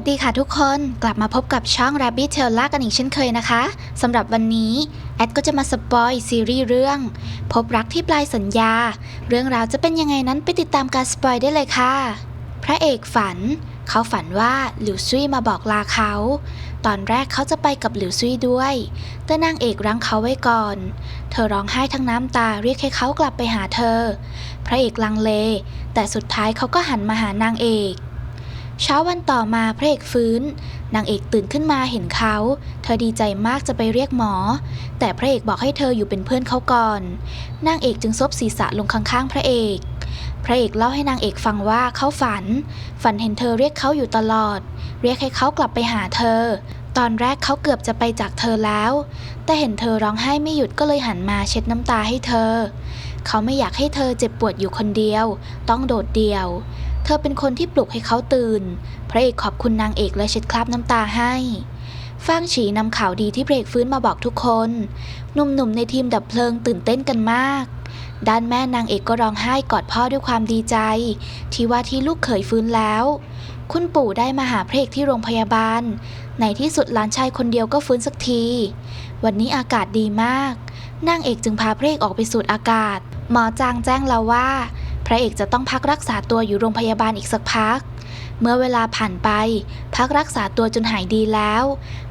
วัสดีค่ะทุกคนกลับมาพบกับช่อง Rabbit Tail ลากันอีกเช่นเคยนะคะสำหรับวันนี้ แอดก็จะมาสปอยซีรีส์เรื่อง พบรักที่ปลายสัญญา เรื่องราวจะเป็นยังไงนั้นไปติดตามการสปอยได้เลยค่ะ พระเอกฝัน เขาฝันว่าหลิวซุยมาบอกลาเขา ตอนแรกเขาจะไปกับหลิวซุยด้วย แต่นางเอกรั้งเขาไว้ก่อน เธอร้องไห้ทั้งน้ำตาเรียกให้เขากลับไปหาเธอ พระเอกลังเล แต่สุดท้ายเขาก็หันมาหานางเอก เช้าวันต่อมาพระเอกฟื้น นางเอกตื่นขึ้นมาเห็นเขา เธอดีใจมากจะไปเรียกหมอ แต่พระเอกบอกให้เธออยู่เป็นเพื่อนเขาก่อน นางเอกจึงซบศีรษะลงข้างๆพระเอก พระเอกเล่าให้นางเอกฟังว่าเขาฝัน ฝันเห็นเธอเรียกเขาอยู่ตลอด เรียกให้เขากลับไปหาเธอ ตอนแรกเขาเกือบจะไปจากเธอแล้ว แต่เห็นเธอร้องไห้ไม่หยุดก็เลยหันมาเช็ดน้ำตาให้เธอ เขาไม่อยากให้เธอเจ็บปวดอยู่คนเดียว ต้องโดดเดี่ยว เธอเป็นคนที่ปลุกให้เขาตื่น พระเอกขอบคุณนางเอกและเช็ดคราบน้ำตาให้ฟางฉีนำข่าวดีที่เพลกฟื้นมาบอกทุกคน หนุ่มๆในทีมดับเพลิงตื่นเต้นกันมาก ด้านแม่นางเอกก็ร้องไห้กอดพ่อด้วยความดีใจ ที่ว่าที่ลูกเขยฟื้นแล้ว คุณปู่ได้มาหาพระเอกที่โรงพยาบาล ในที่สุดหลานชายคนเดียวก็ฟื้นสักที วันนี้อากาศดีมาก นางเอกจึงพาพระเอกออกไปสูดอากาศ หมอจางแจ้งเราว่า พระเอกจะต้องพักรักษาตัวอยู่โรงพยาบาลอีกสักพัก เมื่อเวลาผ่านไป พักรักษาตัวจนหายดีแล้ว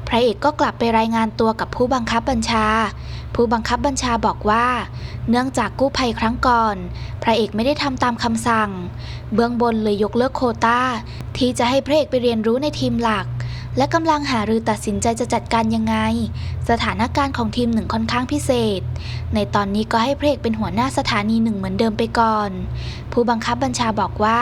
พระเอกก็กลับไปรายงานตัวกับผู้บังคับบัญชา ผู้บังคับบัญชาบอกว่า เนื่องจากกู้ภัยครั้งก่อน พระเอกไม่ได้ทำตามคำสั่ง เบื้องบนเลยยกเลิกโคตาที่จะให้พระเอกไปเรียนรู้ในทีมหลัก และกำลังหารือตัดสินใจจะจัดการยังไง สถานการณ์ของทีมหนึ่งค่อนข้างพิเศษ ในตอนนี้ก็ให้พระเอกเป็นหัวหน้าสถานีหนึ่งเหมือนเดิมไปก่อน ผู้บังคับบัญชาบอกว่า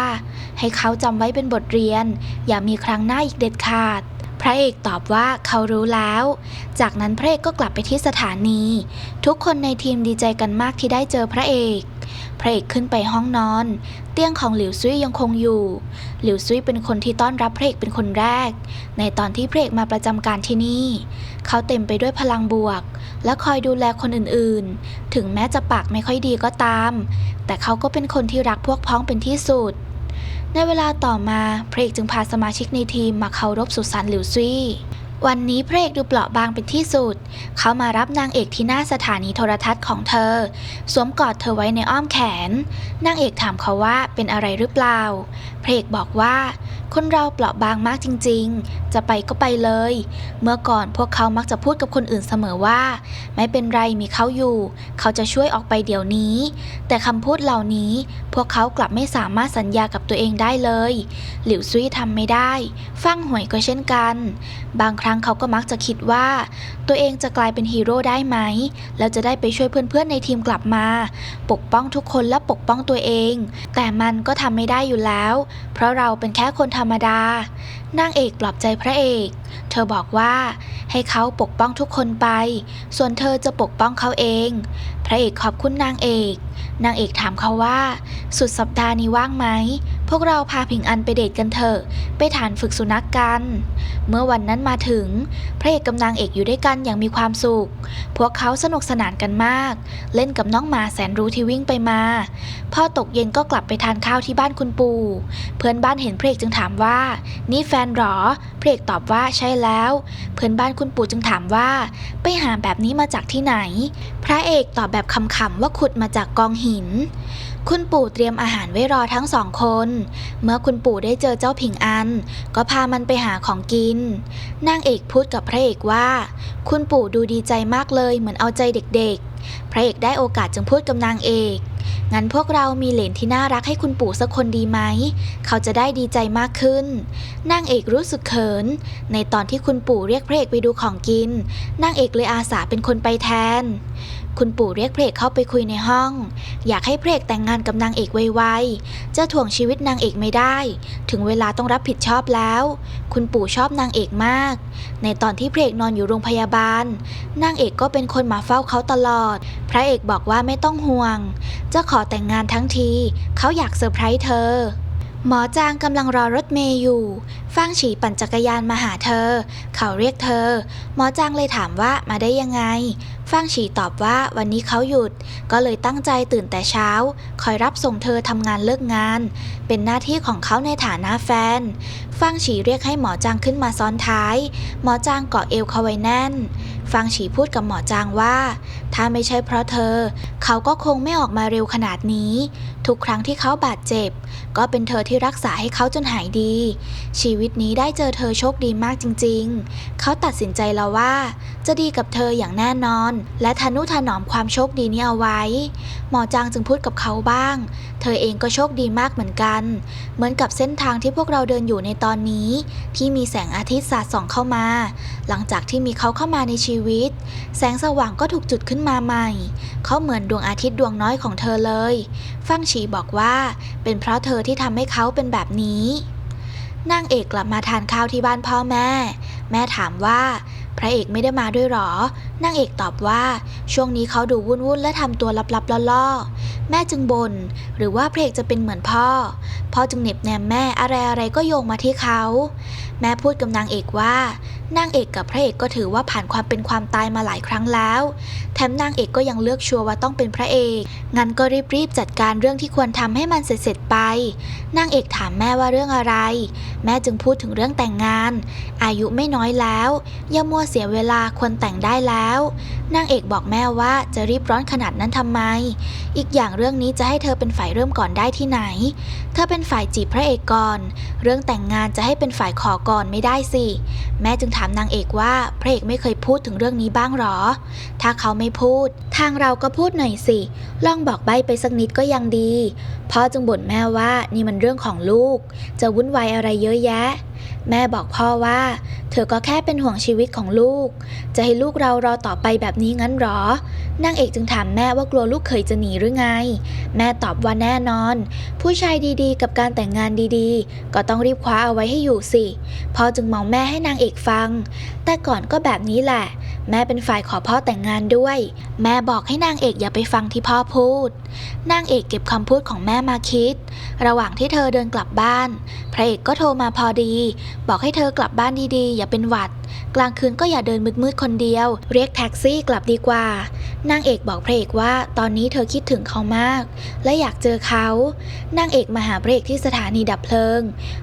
ให้เขาจำไว้เป็นบทเรียน อย่ามีครั้งหน้าอีกเด็ดขาดพระเอกตอบว่าเขารู้แล้ว จากนั้นพระเอกก็กลับไปที่สถานี ทุกคนในทีมดีใจกันมากที่ได้เจอพระเอก พระเอกขึ้นไปห้องนอน เตียงของหลิวซุยยังคงอยู่ หลิวซุยเป็นคนที่ต้อนรับพระเอกเป็นคนแรก ในตอนที่พระเอกมาประจำการที่นี่ เขาเต็มไปด้วยพลังบวก และคอยดูแลคนอื่นๆ ถึงแม้จะปากไม่ค่อยดีก็ตาม แต่เขาก็เป็นคนที่รักพวกพ้องเป็นที่สุด ในเวลาต่อมาพระเอกจึงพาสมาชิกในทีมมาเคารพสุสานหลิวซุย วันนี้พระเอกดูเปราะบางเป็นที่สุด เขามารับนางเอกที่หน้าสถานีโทรทัศน์ของเธอ สวมกอดเธอไว้ในอ้อมแขน นางเอกถามเขาว่าเป็นอะไรหรือเปล่า พระเอกบอกว่าคนเราเปราะบางมากจริงๆ จะไปก็ไปเลย เมื่อก่อนพวกเขามักจะพูดกับคนอื่นเสมอว่า ไม่เป็นไรมีเขาอยู่ เขาจะช่วยออกไปเดี๋ยวนี้ แต่คำพูดเหล่านี้ พวกเขากลับไม่สามารถสัญญากับตัวเองได้เลย หลิวซุยทำไม่ได้ ฟังหวยก็เช่นกัน บางครั้งเขาก็มักจะคิดว่า ตัวเองจะกลายเป็นฮีโร่ได้ไหม แล้วจะได้ไปช่วยเพื่อนๆในทีมกลับมา ปกป้องทุกคนและปกป้องตัวเอง แต่มันก็ทำไม่ได้อยู่แล้ว เพราะเราเป็นแค่คนธรรมดานางเอกปลอบใจพระเอก เธอบอกว่าให้เขาปกป้องทุกคนไป ส่วนเธอจะปกป้องเขาเอง พระเอกขอบคุณนางเอก นางเอกถามเขาว่า สุดสัปดาห์นี้ว่างไหม พวกเราพาผิงอันไปเดทกันเถอะ ไปฐานฝึกสุนัขกกัน เมื่อวันนั้นมาถึง พระเอกกับนางเอกอยู่ด้วยกันอย่างมีความสุข พวกเขาสนุกสนานกันมาก เล่นกับน้องหมาแสนรู้ที่วิ่งไปมา พ่อตกเย็นก็กลับไปทานข้าวที่บ้านคุณปู่ เพื่อนบ้านเห็นพระเอกจึงถามว่า นี่แฟนหรอ พระเอกตอบว่าใช่แล้ว เพื่อนบ้านคุณปู่จึงถามว่า ไปหาแบบนี้มาจากที่ไหน พระเอกตอบแบบคำๆว่าขุดมาจากกองหิน คุณปู่เตรียมอาหารไว้รอทั้งสองคน เมื่อคุณปู่ได้เจอเจ้าผิงอัน ก็พามันไปหาของกิน นางเอกพูดกับพระเอกว่า คุณปู่ดูดีใจมากเลยเหมือนเอาใจเด็กๆ พระเอกได้โอกาสจึงพูดกับนางเอกงั้นพวกเรามีเหลนที่น่ารักให้คุณปู่สักคนดีไหม เขาจะได้ดีใจมากขึ้น นางเอกรู้สึกเขิน ในตอนที่คุณปู่เรียกพระเอกไปดูของกิน นางเอกเลยอาสาเป็นคนไปแทน คุณปู่เรียกเพระเอกเข้าไปคุยในห้อง อยากให้เพระเอกแต่งงานกับนางเอกไวๆ จะถ่วงชีวิตนางเอกไม่ได้ ถึงเวลาต้องรับผิดชอบแล้ว คุณปู่ชอบนางเอกมาก ในตอนที่เพระเอกนอนอยู่โรงพยาบาล นางเอกก็เป็นคนมาเฝ้าเขาตลอด พระเอกบอกว่าไม่ต้องห่วง จะขอแต่งงานทั้งที เขาอยากเซอร์ไพรส์เธอหมอจางกำลังรอรถเมย์อยู่ ฟางฉีปั่นจักรยานมาหาเธอ เขาเรียกเธอ หมอจางเลยถามว่ามาได้ยังไง ฟางฉีตอบว่าวันนี้เขาหยุด ก็เลยตั้งใจตื่นแต่เช้า คอยรับส่งเธอทำงานเลิกงาน เป็นหน้าที่ของเขาในฐานะแฟน ฟางฉีเรียกให้หมอจางขึ้นมาซ้อนท้าย หมอจางเกาะเอวเขาไว้แน่น ฟางฉีพูดกับหมอจางว่า ถ้าไม่ใช่เพราะเธอ เขาก็คงไม่ออกมาเร็วขนาดนี้ ทุกครั้งที่เขาบาดเจ็บ ก็เป็นเธอที่รักษาให้เขาจนหายดี ชีวิตนี้ได้เจอเธอโชคดีมากจริง ๆ เขาตัดสินใจแล้วว่า จะดีกับเธออย่างแน่นอนและทนุถนอมความโชคดีนี้เอาไว้ หมอจางจึงพูดกับเขาบ้าง เธอเองก็โชคดีมากเหมือนกัน เหมือนกับเส้นทางที่พวกเราเดินอยู่ในตอนนี้ ที่มีแสงอาทิตย์สาดส่องเข้ามา หลังจากที่มีเขาเข้ามาในชีวิต แสงสว่างก็ถูกจุดขึ้นมาใหม่ เขาเหมือนดวงอาทิตย์ดวงน้อยของเธอเลย ฟังฉีบอกว่า เป็นเพราะเธอที่ทำให้เขาเป็นแบบนี้นางเอกกลับมาทานข้าวที่บ้านพ่อแม่ แม่ถามว่า พระเอกไม่ได้มาด้วยหรอ นางเอกตอบว่า ช่วงนี้เขาดูวุ่นๆและทำตัวลับๆล่อๆ แม่จึงบน่นหรือว่าพระเอกจะเป็นเหมือนพ่อ พ่อจึงเน็บแนมแม่อะไรๆก็โยงมาที่เขา แม่พูดกับนางเอกว่านางเอกกับพระเอกก็ถือว่าผ่านความเป็นความตายมาหลายครั้งแล้ว แถมนางเอกก็ยังเลือกชัวร์ว่าต้องเป็นพระเอก งั้นก็รีบๆจัดการเรื่องที่ควรทำให้มันเสร็จๆไป นางเอกถามแม่ว่าเรื่องอะไร แม่จึงพูดถึงเรื่องแต่งงาน อายุไม่น้อยแล้ว อย่ามัวเสียเวลาควรแต่งได้แล้วนางเอกบอกแม่ว่าจะรีบร้อนขนาดนั้นทำไม อีกอย่างเรื่องนี้จะให้เธอเป็นฝ่ายเริ่มก่อนได้ที่ไหน เธอเป็นฝ่ายจีบพระเอกก่อน เรื่องแต่งงานจะให้เป็นฝ่ายขอก่อนไม่ได้สิ แม่จึงถามนางเอกว่าพระเอกไม่เคยพูดถึงเรื่องนี้บ้างหรอ ถ้าเขาไม่พูด ทางเราก็พูดหน่อยสิ ลองบอกใบไปสักนิดก็ยังดีพ่อจึงบ่นแม่ว่านี่มันเรื่องของลูก จะวุ่นวายอะไรเยอะแยะ แม่บอกพ่อว่า เธอก็แค่เป็นห่วงชีวิตของลูก จะให้ลูกเรารอต่อไปแบบนี้งั้นหรอนางเอกจึงถามแม่ว่ากลัวลูกเคยจะหนีหรือไง แม่ตอบว่าแน่นอน ผู้ชายดีๆ กับการแต่งงานดีๆ ก็ต้องรีบคว้าเอาไว้ให้อยู่สิพ่อจึงมองแม่ให้นางเอกฟัง แต่ก่อนก็แบบนี้แหละ แม่เป็นฝ่ายขอพ่อแต่งงานด้วย แม่บอกให้นางเอกอย่าไปฟังที่พ่อพูด นางเอกเก็บคำพูดของแม่มาคิด ระหว่างที่เธอเดินกลับบ้าน พระเอกก็โทรมาพอดี บอกให้เธอกลับบ้านดีๆ อย่าเป็นหวัด กลางคืนก็อย่าเดินมืดๆคนเดียว เรียกแท็กซี่กลับดีกว่านางเอกบอกพระเอกว่าตอนนี้เธอคิดถึงเขามาก และอยากเจอเขานางเอกมาหาพระเอกที่สถานีดับเพลิง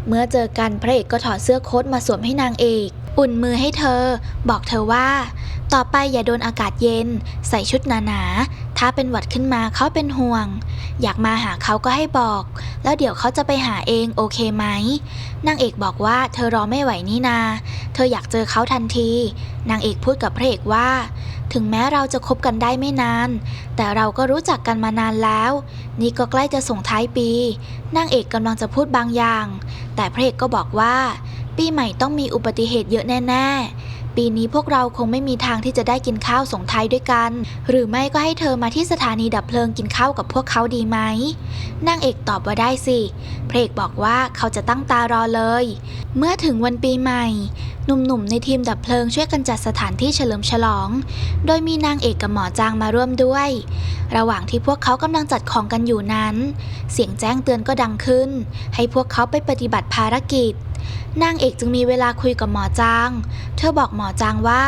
เมื่อเจอกันพระเอกก็ถอดเสื้อโค้ทมาสวมให้นางเอก อุ่นมือให้เธอ บอกเธอว่า ต่อไปอย่าโดนอากาศเย็น ใส่ชุดหนาๆ ถ้าเป็นหวัดขึ้นมาเขาเป็นห่วง อยากมาหาเขาก็ให้บอก แล้วเดี๋ยวเขาจะไปหาเองโอเคไหม นางเอกบอกว่าเธอรอไม่ไหวนี่นา เธออยากเจอเขาทันที นางเอกพูดกับพระเอกว่า ถึงแม้เราจะคบกันได้ไม่นาน แต่เราก็รู้จักกันมานานแล้ว นี่ก็ใกล้จะส่งท้ายปี นางเอกกำลังจะพูดบางอย่าง แต่พระเอกก็บอกว่า ปีใหม่ต้องมีอุบัติเหตุเยอะแน่ๆ ปีนี้พวกเราคงไม่มีทางที่จะได้กินข้าวส่งท้ายด้วยกัน หรือไม่ก็ให้เธอมาที่สถานีดับเพลิงกินข้าวกับพวกเขาดีไหม นางเอกตอบว่าได้สิพระเอกบอกว่าเขาจะตั้งตารอเลย เมื่อถึงวันปีใหม่ หนุ่มๆในทีมดับเพลิงช่วยกันจัดสถานที่เฉลิมฉลอง โดยมีนางเอกกับหมอจางมาร่วมด้วย ระหว่างที่พวกเขากำลังจัดของกันอยู่นั้น เสียงแจ้งเตือนก็ดังขึ้น ให้พวกเขาไปปฏิบัติภารกิจ นางเอกจึงมีเวลาคุยกับหมอจาง เธอบอกหมอจางว่า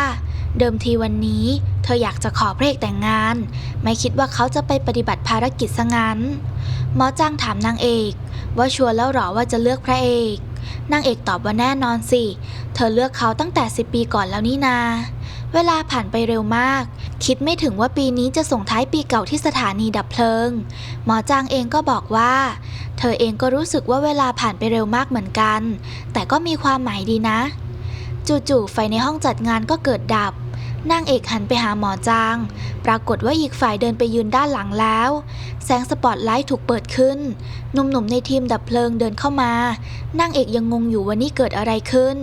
เดิมทีวันนี้ เธออยากจะขอพระเอกแต่งงาน ไม่คิดว่าเขาจะไปปฏิบัติภารกิจซะงั้น หมอจางถามนางเอก ว่าชัวร์แล้วหรอว่าจะเลือกพระเอก นางเอกตอบว่าแน่นอนสิ เธอเลือกเขาตั้งแต่สิบปีก่อนแล้วนี่นา เวลาผ่านไปเร็วมาก คิดไม่ถึงว่าปีนี้จะส่งท้ายปีเก่าที่สถานีดับเพลิง หมอจางเองก็บอกว่า เธอเองก็รู้สึกว่าเวลาผ่านไปเร็วมากเหมือนกัน แต่ก็มีความหมายดีนะ จู่ๆไฟในห้องจัดงานก็เกิดดับ นางเอกหันไปหาหมอจาง ปรากฏว่าอีกฝ่ายเดินไปยืนด้านหลังแล้ว แสงสปอตไลท์ถูกเปิดขึ้น หนุ่มๆในทีมดับเพลิงเดินเข้ามานางเอกยังงงอยู่ว่านี่เกิดอะไรขึ้น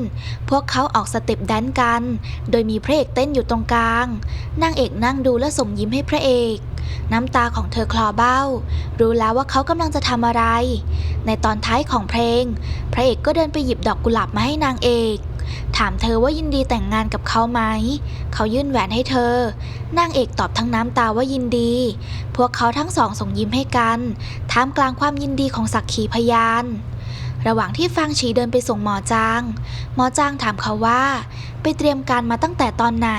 พวกเขาออกสเต็ปแดนซ์กัน โดยมีพระเอกเต้นอยู่ตรงกลาง นางเอกนั่งดูและส่งยิ้มให้พระเอก น้ำตาของเธอคลอเบ้า รู้แล้วว่าเขากำลังจะทำอะไร ในตอนท้ายของเพลง พระเอกก็เดินไปหยิบดอกกุหลาบมาให้นางเอก ถามเธอว่ายินดีแต่งงานกับเขาไหม เขายื่นแหวนให้เธอ นางเอกตอบทั้งน้ำตาว่ายินดี พวกเขาทั้งสองส่งยิ้มให้กัน ท่ามกลางความยินดีของสักขีพยาน ระหว่างที่ฟางฉีเดินไปส่งหมอจาง หมอจางถามเขาว่า ไปเตรียมการมาตั้งแต่ตอนไหน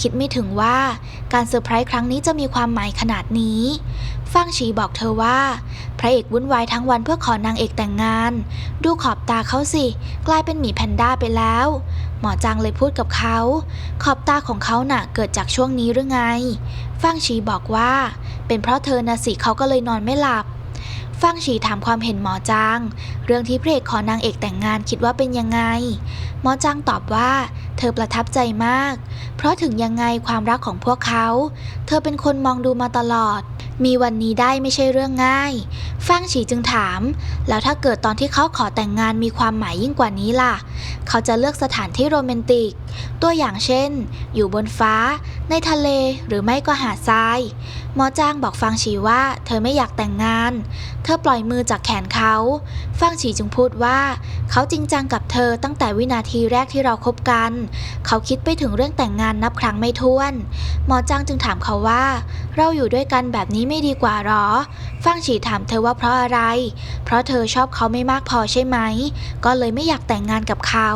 คิดไม่ถึงว่าการเซอร์ไพรส์ครั้งนี้จะมีความหมายขนาดนี้ ฟางฉีบอกเธอว่า พระเอกวุ่นวายทั้งวันเพื่อขอนางเอกแต่งงาน ดูขอบตาเขาสิ กลายเป็นหมีแพนด้าไปแล้ว หมอจางเลยพูดกับเขา ขอบตาของเขาหน่ะเกิดจากช่วงนี้หรือไง ฟางฉีบอกว่า เป็นเพราะเธอนะสิเขาก็เลยนอนไม่หลับฟังฉีถามความเห็นหมอจาง เรื่องที่พระเอกขอนางเอกแต่งงานคิดว่าเป็นยังไง หมอจางตอบว่า เธอประทับใจมาก เพราะถึงยังไงความรักของพวกเขา เธอเป็นคนมองดูมาตลอด มีวันนี้ได้ไม่ใช่เรื่องง่ายฟังฉีจึงถาม แล้วถ้าเกิดตอนที่เขาขอแต่งงานมีความหมายยิ่งกว่านี้ล่ะ เขาจะเลือกสถานที่โรแมนติก ตัวอย่างเช่น อยู่บนฟ้า ในทะเลหรือไม่ก็หาดทราย หมอจางบอกฟังฉีว่าเธอไม่อยากแต่งงาน เธอปล่อยมือจากแขนเขาฟังฉีจึงพูดว่า เขาจริงจังกับเธอตั้งแต่วินาทีแรกที่เราคบกัน เขาคิดไปถึงเรื่องแต่งงานนับครั้งไม่ถ้วน หมอจางจึงถามเขาว่า เราอยู่ด้วยกันแบบนี้ไม่ดีกว่าหรอฟังฉีถามเธอว่าเพราะอะไร เพราะเธอชอบเขาไม่มากพอใช่ไหม ก็เลยไม่อยากแต่งงานกับเขา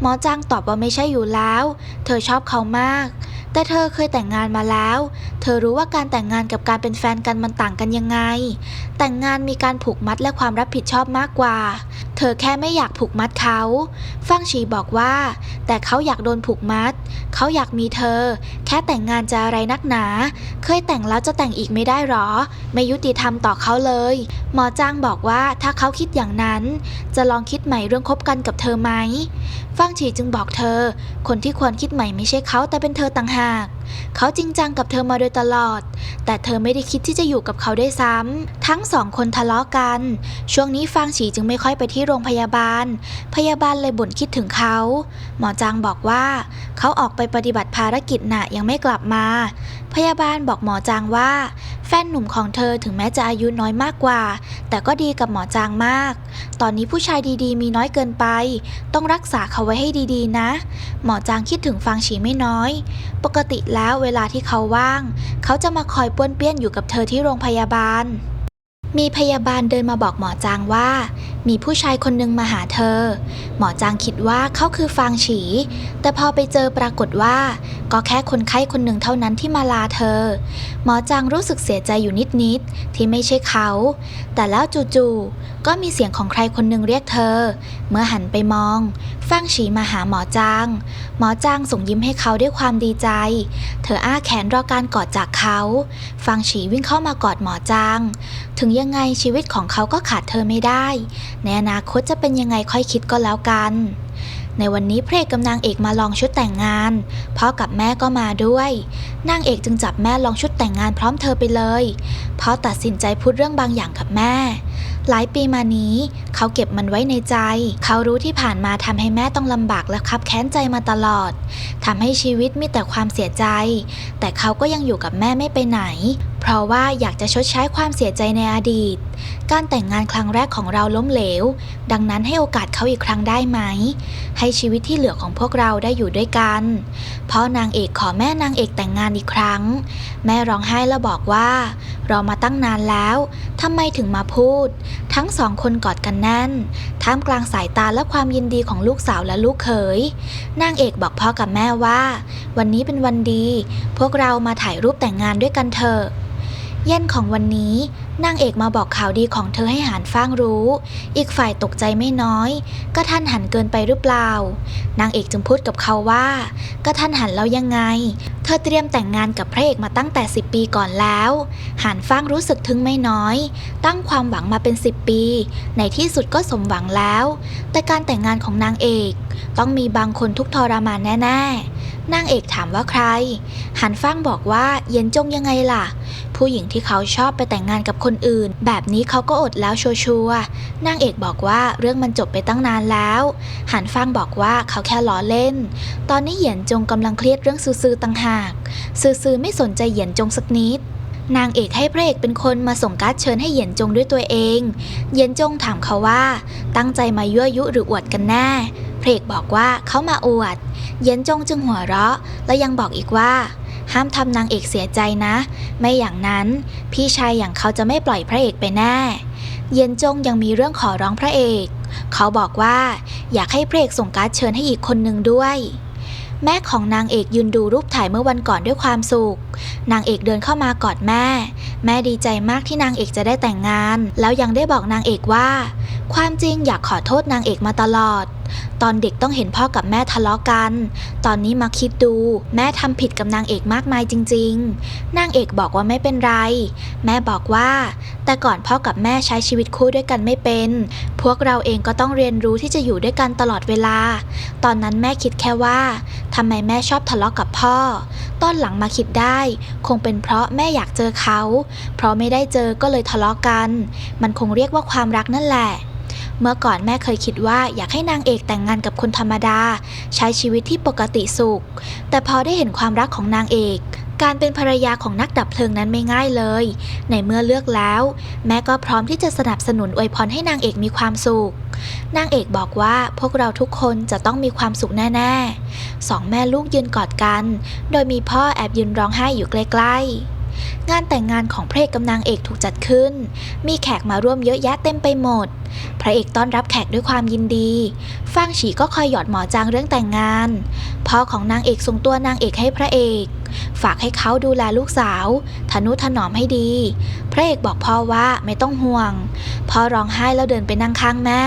หมอจางตอบว่าไม่ใช่อยู่แล้ว เธอชอบเขามาก แต่เธอเคยแต่งงานมาแล้ว เธอรู้ว่าการแต่งงานกับการเป็นแฟนกันมันต่างกันยังไง แต่งงานมีการผูกมัดและความรับผิดชอบมากกว่าเธอแค่ไม่อยากผูกมัดเขา ฟังชีบอกว่า แต่เขาอยากโดนผูกมัด เขาอยากมีเธอ แค่แต่งงานจะอะไรนักหนา เคยแต่งแล้วจะแต่งอีกไม่ได้หรอ ไม่ยุติธรรมต่อเขาเลย หมอจ้างบอกว่าถ้าเขาคิดอย่างนั้น จะลองคิดใหม่เรื่องคบกันกับเธอไหม ฟังฉีจึงบอกเธอ คนที่ควรคิดใหม่ไม่ใช่เขาแต่เป็นเธอต่างหาก เขาจริงจังกับเธอมาโดยตลอด แต่เธอไม่ได้คิดที่จะอยู่กับเขาได้วยซ้ำ ทั้งสองคนทะเลาะกัน ช่วงนี้ฟางฉีจึงไม่ค่อยไปที่โรงพยาบาล พยาบาลเลยบ่นคิดถึงเขา หมอจางบอกว่า เขาออกไปปฏิบัติภารกิจหนะยังไม่กลับมา พยาบาลบอกหมอจางว่า แฟนหนุ่มของเธอถึงแม้จะอายุน้อยมากกว่า แต่ก็ดีกับหมอจางมาก ตอนนี้ผู้ชายดีๆ มีน้อยเกินไป ต้องรักษาเขาไว้ให้ดีๆ นะ หมอจางคิดถึงฟางฉีไม่น้อย ปกติแล้วเวลาที่เขาว่าง เขาจะมาคอยป้วนเปี้ยนอยู่กับเธอที่โรงพยาบาล มีพยาบาลเดินมาบอกหมอจางว่า มีผู้ชายคนหนึ่งมาหาเธอ หมอจางคิดว่าเขาคือฟางฉี แต่พอไปเจอปรากฏว่า ก็แค่คนไข้คนหนึ่งเท่านั้นที่มาลาเธอ หมอจางรู้สึกเสียใจอยู่นิดๆที่ไม่ใช่เขา แต่แล้วจู่ๆก็มีเสียงของใครคนหนึ่งเรียกเธอ เมื่อหันไปมองฟางฉีมาหาหมอจาง หมอจางส่งยิ้มให้เขาด้วยความดีใจ เธออ้าแขนรอการกอดจากเขาฟางฉีวิ่งเข้ามากอดหมอจาง ถึงยังไงชีวิตของเขาก็ขาดเธอไม่ได้ ในอนาคตจะเป็นยังไงค่อยคิดก็แล้วกัน ในวันนี้พระเอกกับนางเอกมาลองชุดแต่งงาน พ่อกับแม่ก็มาด้วย นางเอกจึงจับแม่ลองชุดแต่งงานพร้อมเธอไปเลย พ่อตัดสินใจพูดเรื่องบางอย่างกับแม่ หลายปีมานี้ เขาเก็บมันไว้ในใจ เขารู้ที่ผ่านมาทำให้แม่ต้องลำบากและคับแค้นใจมาตลอดทำให้ชีวิตมีแต่ความเสียใจ แต่เขาก็ยังอยู่กับแม่ไม่ไปไหน เพราะว่าอยากจะชดใช้ความเสียใจในอดีต การแต่งงานครั้งแรกของเราล้มเหลว ดังนั้นให้โอกาสเขาอีกครั้งได้ไหม ให้ชีวิตที่เหลือของพวกเราได้อยู่ด้วยกันเพราะนางเอกขอแม่นางเอกแต่งงานอีกครั้ง แม่ร้องไห้แล้วบอกว่ารอมาตั้งนานแล้วทำไมถึงมาพูดทั้งสองคนกอดกันแน่น ท่ามกลางสายตาและความยินดีของลูกสาวและลูกเขย นางเอกบอกพ่อกับแม่ว่า วันนี้เป็นวันดี พวกเรามาถ่ายรูปแต่งงานด้วยกันเถอะ เย็นของวันนี้ นางเอกมาบอกข่าวดีของเธอให้หานฟ้างรู้ อีกฝ่ายตกใจไม่น้อย ก็ท่านหันเกินไปหรือเปล่า นางเอกจึงพูดกับเขาว่า ก็ท่านหันแล้วยังไง เธอเตรียมแต่งงานกับพระเอกมาตั้งแต่ 10 ปีก่อนแล้วหันฟ้างรู้สึกทึ่งไม่น้อย ตั้งความหวังมาเป็น 10 ปี ในที่สุดก็สมหวังแล้ว แต่การแต่งงานของนางเอก ต้องมีบางคนทุกทรมานแน่ ๆนางเอกถามว่าใคร หันฟ้างบอกว่าเย็นจงยังไงล่ะ ผู้หญิงที่เขาชอบไปแต่งงานกับคนอื่น แบบนี้เขาก็อดแล้วชัวร์ๆนางเอกบอกว่าเรื่องมันจบไปตั้งนานแล้ว หันฟางบอกว่าเขาแค่ล้อเล่น ตอนนี้เหยียนจงกำลังเครียดเรื่องซื้อต่างหาก ซื้อไม่สนใจเหยียนจงสักนิดนางเอกให้พระเอกเป็นคนมาส่งการ์ดเชิญให้เหยียนจงด้วยตัวเอง เหยียนจงถามเขาว่า ตั้งใจมายั่วยุหรืออวดกันแน่พระเอกบอกว่าเขามาอวด เหยียนจงจึงหัวเราะ และยังบอกอีกว่า ห้ามทำนางเอกเสียใจนะ ไม่อย่างนั้นพี่ชายอย่างเขาจะไม่ปล่อยพระเอกไปแน่ เย็นจงยังมีเรื่องขอร้องพระเอก เขาบอกว่าอยากให้พระเอกส่งการ์ดเชิญให้อีกคนหนึ่งด้วย แม่ของนางเอกยืนดูรูปถ่ายเมื่อวันก่อนด้วยความสุข นางเอกเดินเข้ามากอดแม่ แม่ดีใจมากที่นางเอกจะได้แต่งงาน แล้วยังได้บอกนางเอกว่า ความจริงอยากขอโทษนางเอกมาตลอด ตอนเด็กต้องเห็นพ่อกับแม่ทะเลาะกัน ตอนนี้มาคิดดู แม่ทำผิดกับนางเอกมากมายจริง ๆ นางเอกบอกว่าไม่เป็นไร แม่บอกว่า แต่ก่อนพ่อกับแม่ใช้ชีวิตคู่ด้วยกันไม่เป็น พวกเราเองก็ต้องเรียนรู้ที่จะอยู่ด้วยกันตลอดเวลา ตอนนั้นแม่คิดแค่ว่าทำไมแม่ชอบทะเลาะกับพ่อ ตอนหลังมาคิดได้ คงเป็นเพราะแม่อยากเจอเขา เพราะไม่ได้เจอก็เลยทะเลาะกัน มันคงเรียกว่าความรักนั่นแหละ เมื่อก่อนแม่เคยคิดว่าอยากให้นางเอกแต่งงานกับคนธรรมดา ใช้ชีวิตที่ปกติสุข แต่พอได้เห็นความรักของนางเอกการเป็นภรรยาของนักดับเพลิงนั้นไม่ง่ายเลย ในเมื่อเลือกแล้ว แม่ก็พร้อมที่จะสนับสนุนอวยพรให้นางเอกมีความสุข นางเอกบอกว่าพวกเราทุกคนจะต้องมีความสุขแน่ๆ สองแม่ลูกยืนกอดกัน โดยมีพ่อแอบยืนร้องไห้อยู่ใกล้ๆ งานแต่งงานของพระเอกกับนางเอกถูกจัดขึ้น มีแขกมาร่วมเยอะแยะเต็มไปหมด พระเอกต้อนรับแขกด้วยความยินดีฟางฉีก็คอยหยอดหมอจางเรื่องแต่งงาน พ่อของนางเอกส่งตัวนางเอกให้พระเอก ฝากให้เขาดูแลลูกสาวทนุถนอมให้ดี พระเอกบอกพ่อว่าไม่ต้องห่วง พ่อร้องไห้แล้วเดินไปนั่งข้างแม่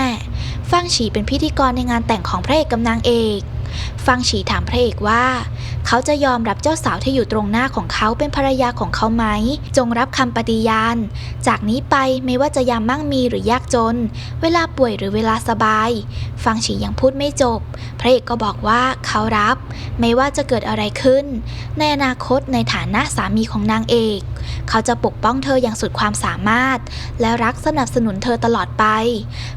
ฟางฉีเป็นพิธีกรในงานแต่งของพระเอกกับนางเอกฟางฉีถามพระเอกว่า เขาจะยอมรับเจ้าสาวที่อยู่ตรงหน้าของเขาเป็นภรรยาของเขาไหม จงรับคำปฏิญาณ จากนี้ไปไม่ว่าจะยามมั่งมีหรือยากจน เวลาป่วยหรือเวลาสบายฟางฉียังพูดไม่จบ พระเอกก็บอกว่าเขารับ ไม่ว่าจะเกิดอะไรขึ้น ในอนาคตในฐานะสามีของนางเอก เขาจะปกป้องเธออย่างสุดความสามารถ และรักสนับสนุนเธอตลอดไป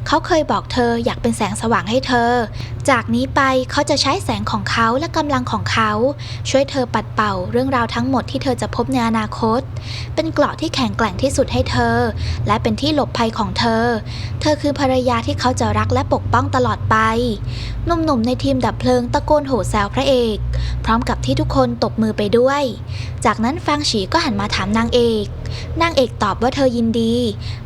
เขาเคยบอกเธออยากเป็นแสงสว่างให้เธอ จากนี้ไปเขาจะใช้แสงของเขาและกำลังของเขา ช่วยเธอปัดเป่าเรื่องราวทั้งหมดที่เธอจะพบในอนาคต เป็นเกราะที่แข็งแกร่งที่สุดให้เธอ และเป็นที่หลบภัยของเธอ เธอคือภรรยาที่เขาจะรักและปกป้องตลอดไปหนุ่มๆในทีมดับเพลิงตะโกนโห่แซวพระเอก พร้อมกับที่ทุกคนตบมือไปด้วย จากนั้นฟางฉีก็หันมาถามนางเอกนางเอกตอบว่าเธอยินดี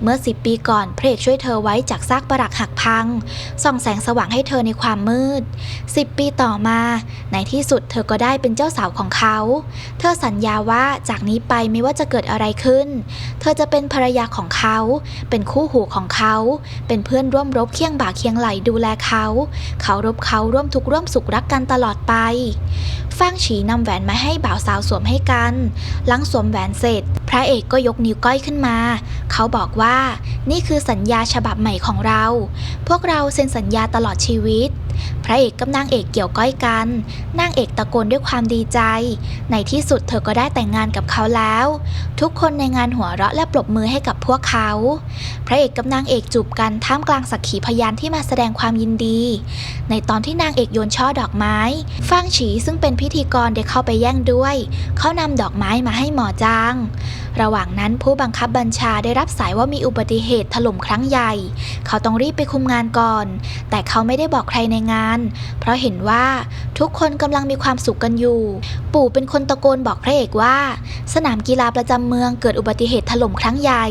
เมื่อสิบปีก่อนพระเอกช่วยเธอไว้จากซากปรักหักพัง ส่องแสงสว่างให้เธอในความมืดสิบปีต่อมา ในที่สุดเธอก็ได้เป็นเจ้าสาวของเขา เธอสัญญาว่าจากนี้ไปไม่ว่าจะเกิดอะไรขึ้น เธอจะเป็นภรรยาของเขา เป็นคู่หูของเขา เป็นเพื่อนร่วมรบเคียงบ่าเคียงไหลดูแลเขา เขารบเขาร่วมทุกข์ร่วมสุขรักกันตลอดไปฟางฉีนำแหวนมาให้บ่าวสาวสวมให้กัน หลังสวมแหวนเสร็จ พระเอกก็ยกนิ้วก้อยขึ้นมา เขาบอกว่านี่คือสัญญาฉบับใหม่ของเรา พวกเราเซ็นสัญญาตลอดชีวิต พระเอกกับนางเอกเกี่ยวก้อยกัน นางเอกตะโกนด้วยความดีใจ ในที่สุดเธอก็ได้แต่งงานกับเขาแล้ว ทุกคนในงานหัวเราะและปรบมือให้กับพวกเขา พระเอกกับนางเอกจูบกันท่ามกลางสักขีพยานที่มาแสดงความยินดี ในตอนที่นางเอกโยนช่อดอกไม้ ฟางฉีซึ่งเป็นพิธีกรได้เข้าไปแย่งด้วย เขานำดอกไม้มาให้หมอจาง ระหว่างนั้นผู้บังคับบัญชาได้รับสายว่ามีอุบัติเหตุถล่มครั้งใหญ่ เขาต้องรีบไปคุมงานก่อน แต่เขาไม่ได้บอกใครในงาน เพราะเห็นว่าทุกคนกำลังมีความสุขกันอยู่ ปู่เป็นคนตะโกนบอกพระเอกว่า สนามกีฬาประจำเมืองเกิดอุบัติเหตุถล่มครั้งใหญ่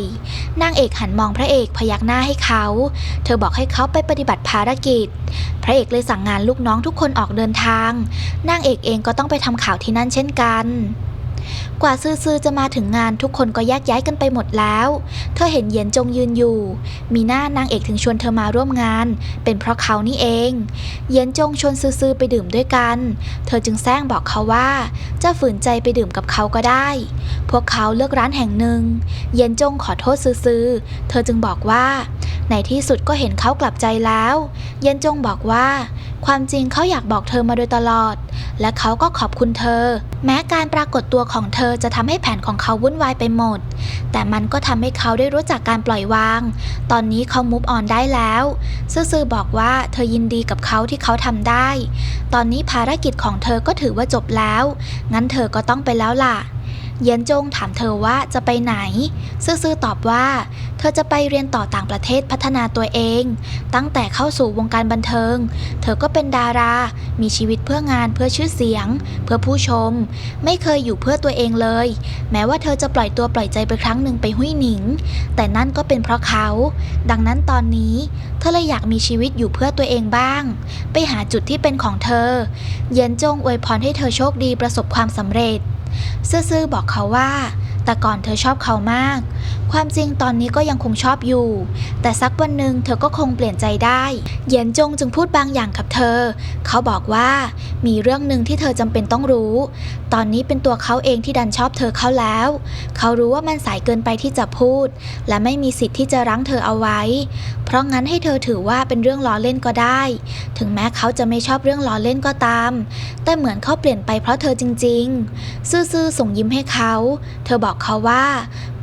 นางเอกหันมองพระเอกพยักหน้าให้เขา เธอบอกให้เขาไปปฏิบัติภารกิจ พระเอกเลยสั่งงานลูกน้องทุกคนออกเดินทางนางเอกเองก็ต้องไปทำข่าวที่นั่นเช่นกัน กว่าซื่อๆจะมาถึงงานทุกคนก็แยกย้ายกันไปหมดแล้ว เธอเห็นเหยียนจงยืนอยู่ มีหน้านางเอกถึงชวนเธอมาร่วมงาน เป็นเพราะเขานี่เอง เหยียนจงชวนซื่อๆไปดื่มด้วยกัน เธอจึงแซงบอกเขาว่า จะฝืนใจไปดื่มกับเขาก็ได้ พวกเขาเลือกร้านแห่งหนึ่ง เหยียนจงขอโทษซื่อๆ เธอจึงบอกว่า ในที่สุดก็เห็นเขากลับใจแล้ว เหยียนจงบอกว่าความจริงเขาอยากบอกเธอมาโดยตลอด และเขาก็ขอบคุณเธอ แม้การปรากฏตัวของเธออจะทำให้แผนของเขาวุ่นวายไปหมด แต่มันก็ทำให้เขาได้รู้จักการปล่อยวาง ตอนนี้เขามุฟออนได้แล้ว ซื่อๆบอกว่าเธอยินดีกับเขาที่เขาทำได้ ตอนนี้ภารกิจของเธอก็ถือว่าจบแล้ว งั้นเธอก็ต้องไปแล้วล่ะ เยียนจงถามเธอว่าจะไปไหน ซื่อๆตอบว่า เธอจะไปเรียนต่อต่างประเทศพัฒนาตัวเอง ตั้งแต่เข้าสู่วงการบันเทิง เธอก็เป็นดารา มีชีวิตเพื่องานเพื่อชื่อเสียง เพื่อผู้ชม ไม่เคยอยู่เพื่อตัวเองเลย แม้ว่าเธอจะปล่อยตัวปล่อยใจไปครั้งหนึ่งไปหุ้ยหนิง แต่นั่นก็เป็นเพราะเขา ดังนั้นตอนนี้ เธอเลยอยากมีชีวิตอยู่เพื่อตัวเองบ้าง ไปหาจุดที่เป็นของเธอ เย็นจงอวยพรให้เธอโชคดีประสบความสำเร็จ ซื่อๆบอกเขาว่า แต่ก่อนเธอชอบเขามาก ความจริงตอนนี้ก็ยังคงชอบอยู่ แต่สักวันหนึ่งเธอก็คงเปลี่ยนใจได้ เหยียนจงจึงพูดบางอย่างกับเธอ เขาบอกว่ามีเรื่องหนึ่งที่เธอจำเป็นต้องรู้ ตอนนี้เป็นตัวเขาเองที่ดันชอบเธอเขาแล้ว เขารู้ว่ามันสายเกินไปที่จะพูด และไม่มีสิทธิ์ที่จะรั้งเธอเอาไว้ เพราะงั้นให้เธอถือว่าเป็นเรื่องล้อเล่นก็ได้ ถึงแม้เขาจะไม่ชอบเรื่องล้อเล่นก็ตาม แต่เหมือนเขาเปลี่ยนไปเพราะเธอจริง ๆ ซื่อๆส่งยิ้มให้เขา เธอบอกเขาว่า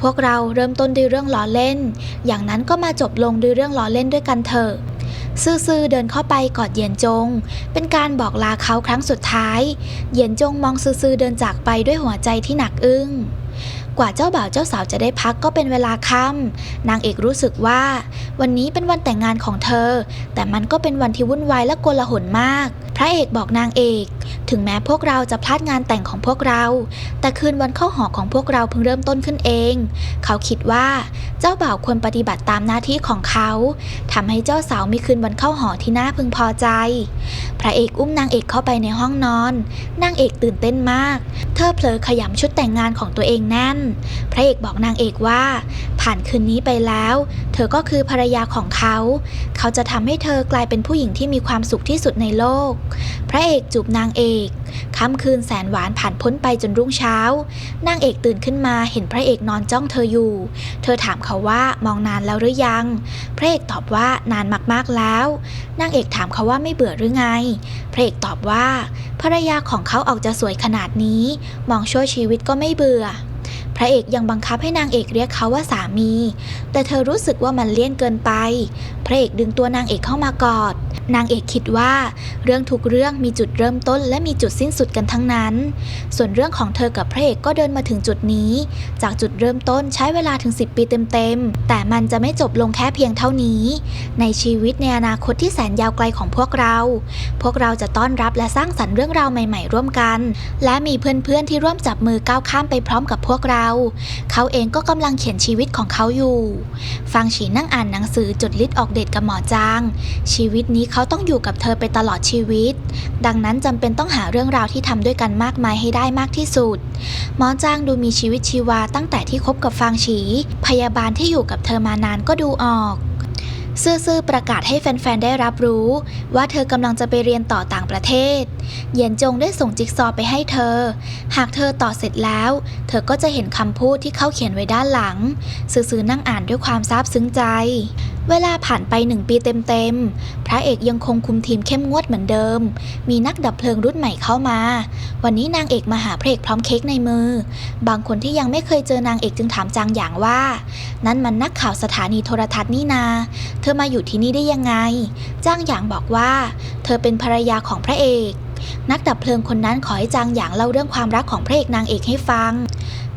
พวกเราเริ่มต้นด้วยเรื่องล้อเล่น อย่างนั้นก็มาจบลงด้วยเรื่องล้อเล่นด้วยกันเถอะซื่อๆเดินเข้าไปกอดเหยียนจง เป็นการบอกลาเขาครั้งสุดท้าย เหยียนจงมองซื่อๆเดินจากไปด้วยหัวใจที่หนักอึ้ง กว่าเจ้าบ่าวเจ้าสาวจะได้พักก็เป็นเวลาค่ำนางเอกรู้สึกว่า วันนี้เป็นวันแต่งงานของเธอ แต่มันก็เป็นวันที่วุ่นวายและโกลาหลมาก พระเอกบอกนางเอก ถึงแม้พวกเราจะพลาดงานแต่งของพวกเรา แต่คืนวันเข้าหอของพวกเราเพิ่งเริ่มต้นขึ้นเอง เขาคิดว่าเจ้าบ่าวควรปฏิบัติตามหน้าที่ของเขาทำให้เจ้าสาวมีคืนวันเข้าหอที่น่าพึงพอใจ พระเอกอุ้มนางเอกเข้าไปในห้องนอน นางเอกตื่นเต้นมาก เธอเผลอขยำชุดแต่งงานของตัวเองแน่นพระเอกบอกนางเอกว่า ผ่านคืนนี้ไปแล้ว เธอก็คือภรรยาของเขา เขาจะทำให้เธอกลายเป็นผู้หญิงที่มีความสุขที่สุดในโลก พระเอกจูบนางเอกค่ำคืนแสนหวานผ่านพ้นไปจนรุ่งเช้า นางเอกตื่นขึ้นมาเห็นพระเอกนอนจ้องเธออยู่ เธอถามเขาว่ามองนานแล้วหรือยัง พระเอกตอบว่านานมากๆแล้ว นางเอกถามเขาว่าไม่เบื่อหรือไง พระเอกตอบว่า ภรรยาของเขาออกจะสวยขนาดนี้ มองชั่วชีวิตก็ไม่เบื่อ ระเอกยังบังคับให้นางเอกเรียกเขาว่าสามี แต่เธอรู้สึกว่ามันเลี่ยนเกินไป พระเอกดึงตัวนางเอกเข้ามากอด นางเอกคิดว่า เรื่องทุกเรื่องมีจุดเริ่มต้นและมีจุดสิ้นสุดกันทั้งนั้น ส่วนเรื่องของเธอกับพระเอกก็เดินมาถึงจุดนี้ จากจุดเริ่มต้นใช้เวลาถึง 10 ปีเต็มๆ แต่มันจะไม่จบลงแค่เพียงเท่านี้ ในชีวิตในอนาคตที่แสนยาวไกลของพวกเรา พวกเราจะต้อนรับและสร้างสรรค์เรื่องราวใหม่ ๆ ร่วมกัน และมีเพื่อนๆที่ร่วมจับมือก้าวข้ามไปพร้อมกับพวกเราเขาเองก็กำลังเขียนชีวิตของเขาอยู่ฟังฉีนั่งอ่านหนังสือจดลิสต์ออกเดทกับหมอจาง ชีวิตนี้เขาต้องอยู่กับเธอไปตลอดชีวิต ดังนั้นจำเป็นต้องหาเรื่องราวที่ทำด้วยกันมากมายให้ได้มากที่สุด หมอจางดูมีชีวิตชีวาตั้งแต่ที่คบกับฟางฉี พยาบาลที่อยู่กับเธอมานานก็ดูออก ซื่อๆประกาศให้แฟนๆ ได้รับรู้ ว่าเธอกำลังจะไปเรียนต่อต่างประเทศ เหยียนจงได้ส่งจิ๊กซอว์ไปให้เธอ หากเธอต่อเสร็จแล้ว เธอก็จะเห็นคำพูดที่เขาเขียนไว้ด้านหลัง ซื่อๆนั่งอ่านด้วยความซาบซึ้งใจ เวลาผ่านไปหนึ่งปีเต็มๆ พระเอกยังคงคุมทีมเข้มงวดเหมือนเดิม มีนักดับเพลิงรุ่นใหม่เข้ามา วันนี้นางเอกมาหาพระเอกพร้อมเค้กในมือ บางคนที่ยังไม่เคยเจอนางเอกจึงถามจางหยางว่า นั่นมันนักข่าวสถานีโทรทัศน์นี่นาเธอมาอยู่ที่นี่ได้ยังไง จ้างหยางบอกว่า เธอเป็นภรรยาของพระเอก นักดับเพลิงคนนั้นขอให้จางหยางเล่าเรื่องความรักของพระเอกนางเอกให้ฟัง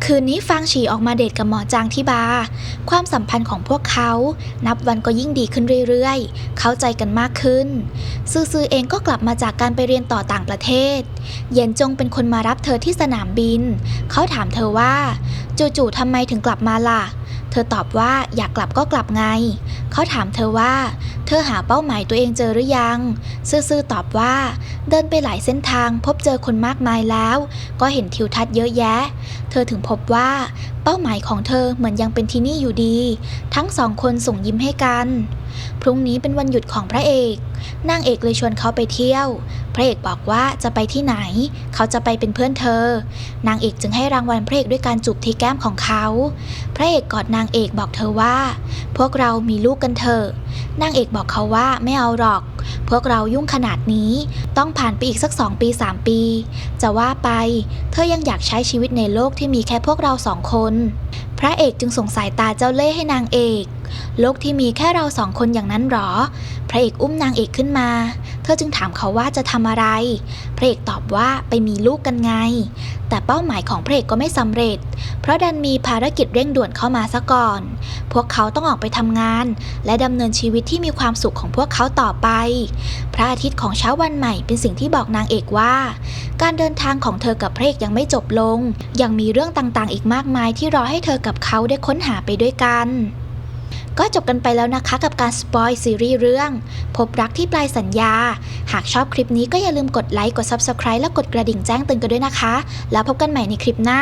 คืนนี้ฟางฉีออกมาเดทกับหมอจางที่บาร์ความสัมพันธ์ของพวกเขา นับวันก็ยิ่งดีขึ้นเรื่อยๆ เข้าใจกันมากขึ้น ซื่อเองก็กลับมาจากการไปเรียนต่อต่างประเทศ เยียนจงเป็นคนมารับเธอที่สนามบิน เขาถามเธอว่า จู่ๆทำไมถึงกลับมาล่ะเธอตอบว่าอยากกลับก็กลับไง เขาถามเธอว่า เธอหาเป้าหมายตัวเองเจอหรือยัง ซื่อๆตอบว่า เดินไปหลายเส้นทางพบเจอคนมากมายแล้ว ก็เห็นทิวทัศน์เยอะแยะ เธอถึงพบว่า เป้าหมายของเธอเหมือนยังเป็นที่นี่อยู่ดี ทั้งสองคนส่งยิ้มให้กัน พรุ่งนี้เป็นวันหยุดของพระเอก นางเอกเลยชวนเขาไปเที่ยว พระเอกบอกว่าจะไปที่ไหน เขาจะไปเป็นเพื่อนเธอ นางเอกจึงให้รางวัลพระเอกด้วยการจูบที่แก้มของเขา พระเอกกอดนางเอกบอกเธอว่า พวกเรามีลูกกันเถอะ นางเอกบอกเขาว่าไม่เอาหรอก พวกเรายุ่งขนาดนี้ ต้องผ่านไปอีกสักสองปีสามปี จะว่าไป เธอยังอยากใช้ชีวิตในโลกที่มีแค่พวกเราสองคน พระเอกจึงส่งสายตาเจ้าเล่ห์ให้นางเอก โลกที่มีแค่เราสองคนอย่างนั้นหรอ พระเอกอุ้มนางเอกขึ้นมา เธอจึงถามเขาว่าจะทำอะไร พระเอกตอบว่าไปมีลูกกันไง แต่เป้าหมายของพระเอกก็ไม่สำเร็จ เพราะดันมีภารกิจเร่งด่วนเข้ามาซะก่อน พวกเขาต้องออกไปทำงาน และดำเนินชีวิตที่มีความสุขของพวกเขาต่อไป พระอาทิตย์ของเช้าวันใหม่เป็นสิ่งที่บอกนางเอกว่า การเดินทางของเธอกับพระเอกยังไม่จบลง ยังมีเรื่องต่างๆ อีกมากมายที่รอให้เธอกับเขาได้ค้นหาไปด้วยกัน ก็จบกันไปแล้วนะคะกับการสปอยซีรีส์เรื่อง พบรักที่ปลายสัญญา หากชอบคลิปนี้ก็อย่าลืมกดไลค์กด Subscribe และกดกระดิ่งแจ้งเตือนกันด้วยนะคะ แล้วพบกันใหม่ในคลิปหน้า